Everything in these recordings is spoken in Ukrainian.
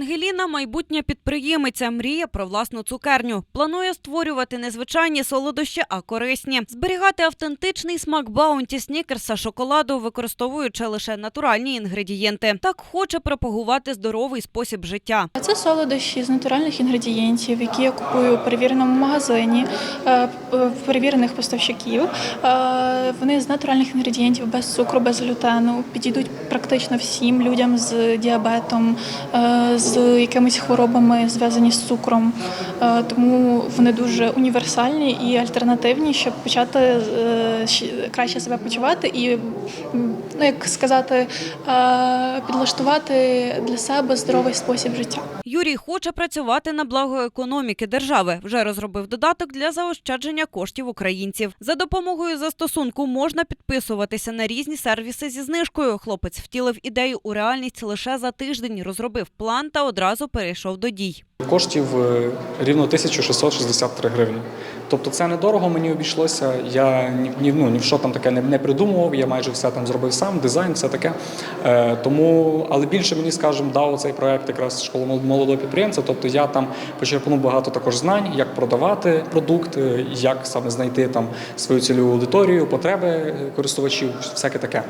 Ангеліна майбутня підприємиця, мріє про власну цукерню. Планує створювати не звичайні солодощі, а корисні. Зберігати автентичний смак баунті, снікерса, шоколаду, використовуючи лише натуральні інгредієнти. Так хоче пропагувати здоровий спосіб життя. Це солодощі з натуральних інгредієнтів, які я купую у перевіреному магазині, е, перевірених поставщиків. Е, Вони з натуральних інгредієнтів, без цукру, без глютену. Підійдуть практично всім людям з діабетом, е, з якимись хворобами, зв'язані з цукром. Е, Тому вони дуже універсальні і альтернативні, щоб почати е, краще себе почувати і, ну як сказати, е, підлаштувати для себе здоровий спосіб життя. Юрій хоче працювати на благо економіки держави. Вже розробив додаток для заощадження коштів українців. За допомогою застосунку можна підписуватися на різні сервіси зі знижкою. Хлопець втілив ідею у реальність лише за тиждень, розробив план та одразу перейшов до дій. Коштів е, рівно 1663 гривні. Тобто це недорого мені обійшлося. Я ні, ну, ні в що там таке не, не придумував, я майже все там зробив сам, дизайн, все таке. Е, тому, але більше мені, скажімо, дав цей проект якраз школа молодого підприємця. Тобто я там почерпнув багато також знань, як продавати продукт, е, як саме знайти там свою цільову аудиторію, потреби е, користувачів, всяке таке.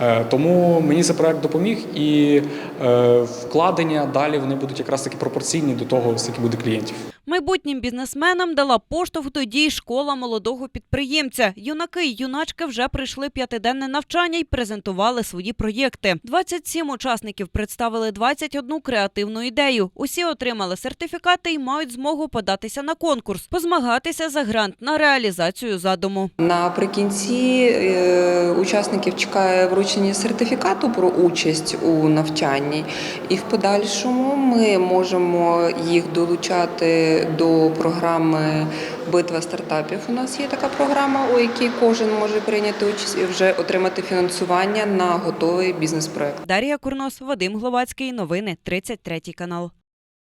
Е, тому мені цей проект допоміг і е, вкладення далі вони будуть якраз таки пропорційні до того, скільки буде клієнтів. Майбутнім бізнесменам дала поштовх до дій школа молодого підприємця. Юнаки й юначки вже прийшли п'ятиденне навчання і презентували свої проєкти. 27 учасників представили 21 креативну ідею. Усі отримали сертифікати і мають змогу податися на конкурс, позмагатися за грант на реалізацію задуму. Наприкінці е, учасників чекає вручення сертифікату про участь у навчанні, і в подальшому ми можемо їх долучати до програми Битва стартапів. У нас є така програма, у якій кожен може прийняти участь і вже отримати фінансування на готовий бізнес-проект. Дарія Курнос, Вадим Гловацький. Новини 33 канал.